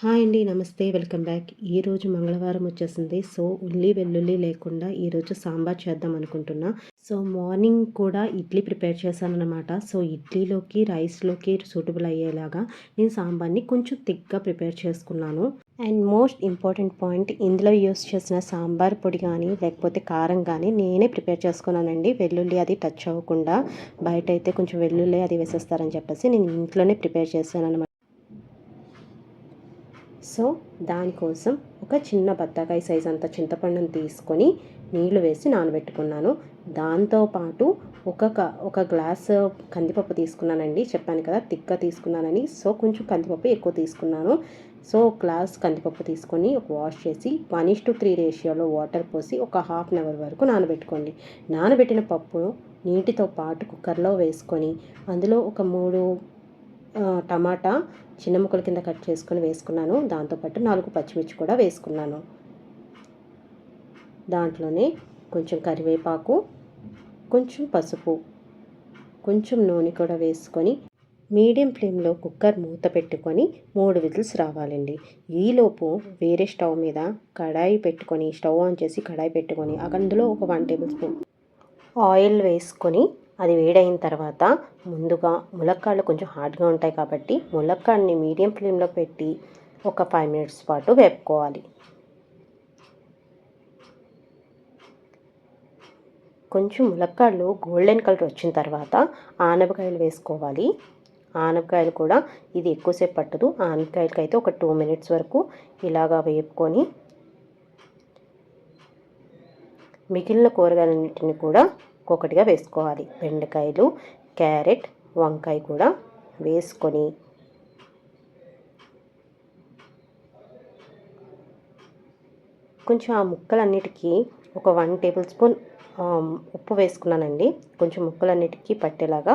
Hi అండి నమస్తే welcome back. ఈరోజు మంగళవారం వచ్చేసింది. సో ఉల్లి వెల్లుల్లి లేకుండా ఈరోజు సాంబార్ చేద్దాం అనుకుంటున్నా. సో మార్నింగ్ కూడా ఇడ్లీ ప్రిపేర్ చేశానన్నమాట. సో ఇడ్లీలోకి రైస్లోకి సూటబుల్ అయ్యేలాగా నేను సాంబార్ని కొంచెం థిక్గా ప్రిపేర్ చేసుకున్నాను. అండ్ మోస్ట్ ఇంపార్టెంట్ పాయింట్ ఇందులో యూస్ చేసిన సాంబార్ పొడి కానీ లేకపోతే కారం కానీ నేనే ప్రిపేర్ చేసుకున్నానండి. వెల్లుల్లి అది టచ్ అవ్వకుండా బయట అయితే కొంచెం వెల్లుల్లి అది వేసేస్తారని చెప్పేసి నేను ఇంట్లోనే ప్రిపేర్ చేశాను అనమాట సో దానికోసం ఒక చిన్న బత్తాకాయ సైజ్ అంత చింతపండును తీసుకొని నీళ్ళు వేసి నానబెట్టుకున్నాను. దాంతోపాటు ఒక ఒక గ్లాస్ కందిపప్పు తీసుకున్నానండి. చెప్పాను కదా తిక్క తీసుకున్నానని. సో కొంచెం కందిపప్పు ఎక్కువ తీసుకున్నాను. సో గ్లాస్ కందిపప్పు తీసుకొని ఒక వాష్ చేసి వన్ ఇస్ టు త్రీ రేషియోలో వాటర్ పోసి ఒక హాఫ్ అన్ అవర్ వరకు నానబెట్టుకోండి. నానబెట్టిన పప్పు నీటితో పాటు కుక్కర్లో వేసుకొని అందులో ఒక మూడు టమాటా చిన్న ముక్కల కింద కట్ చేసుకొని వేసుకున్నాను. దాంతోపాటు నాలుగు పచ్చిమిర్చి కూడా వేసుకున్నాను. దాంట్లోనే కొంచెం కరివేపాకు కొంచెం పసుపు కొంచెం నూనె కూడా వేసుకొని మీడియం ఫ్లేమ్లో కుక్కర్ మూత పెట్టుకొని మూడు విజిల్స్ రావాలండి. ఈలోపు వేరే స్టవ్ మీద కడాయి పెట్టుకొని స్టవ్ ఆన్ చేసి కడాయి పెట్టుకొని అందులో ఒక వన్ టేబుల్ స్పూన్ ఆయిల్ వేసుకొని అది వేడైన తర్వాత ముందుగా ములక్కాడలు కొంచెం హార్డ్గా ఉంటాయి కాబట్టి ములక్కాడని మీడియం ఫ్లేమ్లో పెట్టి ఒక ఫైవ్ మినిట్స్ పాటు వేపుకోవాలి. కొంచెం ములక్కాడలు గోల్డెన్ కలర్ వచ్చిన తర్వాత ఆనపకాయలు వేసుకోవాలి. ఆనపకాయలు కూడా ఇది ఎక్కువసేపు పట్టదు. ఆనపకాయలకి అయితే ఒక టూ మినిట్స్ వరకు ఇలాగా వేపుకొని మిగిలిన కూరగాయలన్నింటిని కూడా ఒక్కొక్కటిగా వేసుకోవాలి. బెండకాయలు క్యారెట్ వంకాయ కూడా వేసుకొని కొంచెం ఆ ముక్కలన్నిటికీ ఒక వన్ టేబుల్ స్పూన్ ఉప్పు వేసుకున్నానండి. కొంచెం ముక్కలన్నిటికీ పట్టేలాగా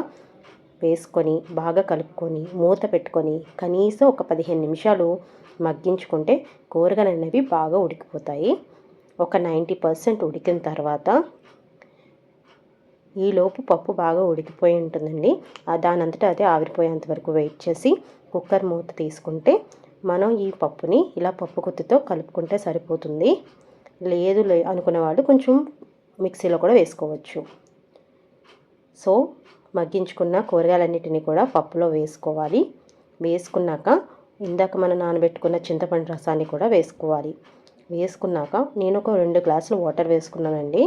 వేసుకొని బాగా కలుపుకొని మూత పెట్టుకొని కనీసం ఒక పదిహేను నిమిషాలు మగ్గించుకుంటే కూరగాయలు అనేవి బాగా ఉడికిపోతాయి. ఒక నైంటీ పర్సెంట్ ఉడికిన తర్వాత ఈలోపు పప్పు బాగా ఉడికిపోయి ఉంటుందండి. దానంతటా అదే ఆవిరిపోయేంత వరకు వెయిట్ చేసి కుక్కర్ మూత తీసుకుంటే మనం ఈ పప్పుని ఇలా పప్పు కొత్తితో కలుపుకుంటే సరిపోతుంది. లేదు లే అనుకునే వాళ్ళు కొంచెం మిక్సీలో కూడా వేసుకోవచ్చు. సో మగ్గించుకున్న కూరగాయలన్నిటిని కూడా పప్పులో వేసుకోవాలి. వేసుకున్నాక ఇందాక మనం నానబెట్టుకున్న చింతపండు రసాన్ని కూడా వేసుకోవాలి. వేసుకున్నాక నేను ఒక రెండు గ్లాసులు వాటర్ వేసుకున్నానండి.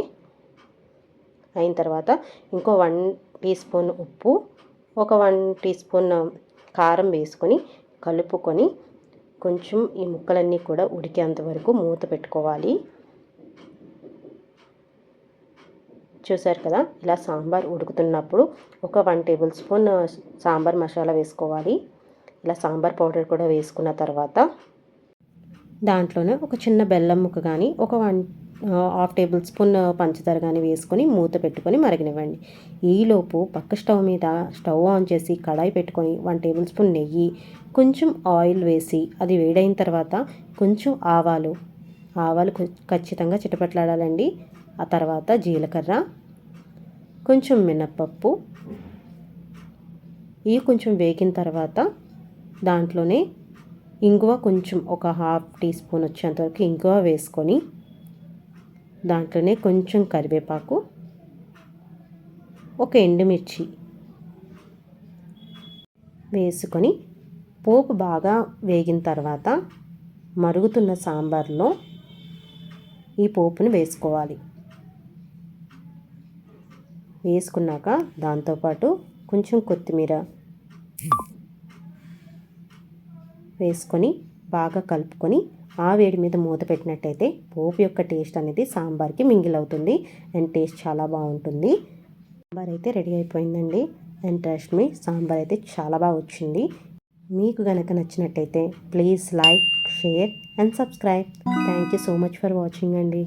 అయిన తర్వాత ఇంకో వన్ టీ స్పూన్ ఉప్పు ఒక వన్ టీ స్పూన్ కారం వేసుకొని కలుపుకొని కొంచెం ఈ ముక్కలన్నీ కూడా ఉడికేంత వరకు మూత పెట్టుకోవాలి. చూసారు కదా? ఇలా సాంబార్ ఉడుకుతున్నప్పుడు ఒక one tablespoon sambar masala వేసుకోవాలి. ఇలా సాంబార్ పౌడర్ కూడా వేసుకున్న తర్వాత దాంట్లోనే ఒక చిన్న బెల్లం ముక్క కానీ ఒక వన్ హాఫ్ టేబుల్ స్పూన్ పంచదార కానీ వేసుకొని మూత పెట్టుకొని మరగనివ్వండి. ఈలోపు పక్క స్టవ్ మీద స్టవ్ ఆన్ చేసి కడాయి పెట్టుకొని వన్ టేబుల్ స్పూన్ నెయ్యి కొంచెం ఆయిల్ వేసి అది వేడైన తర్వాత కొంచెం ఆవాలు. ఆవాలు ఖచ్చితంగా చిటపట్లాడాలండి. ఆ తర్వాత జీలకర్ర కొంచెం మినప్పప్పు. ఇవి కొంచెం వేగిన తర్వాత దాంట్లోనే ఇంగువ కొంచెం ఒక హాఫ్ టీ స్పూన్ వచ్చేంతవరకు ఇంగువ వేసుకొని దాంట్లోనే కొంచెం కరివేపాకు ఒక ఎండుమిర్చి వేసుకొని పోపు బాగా వేగిన తర్వాత మరుగుతున్న సాంబార్లో ఈ పోపుని వేసుకోవాలి. వేసుకున్నాక దాంతోపాటు కొంచెం కొత్తిమీర వేసుకొని బాగా కలుపుకొని ఆ వేడి మీద మూత పెట్టినట్టయితే పోపు యొక్క టేస్ట్ అనేది సాంబార్కి మింగిల్ అవుతుంది. అండ్ టేస్ట్ చాలా బాగుంటుంది. సాంబార్ అయితే రెడీ అయిపోయిందండి. అండ్ ట్రస్ట్ మీ సాంబార్ అయితే చాలా బాగా వచ్చింది. మీకు కనుక నచ్చినట్టయితే please like share and subscribe. Thank you so much for watching అండి.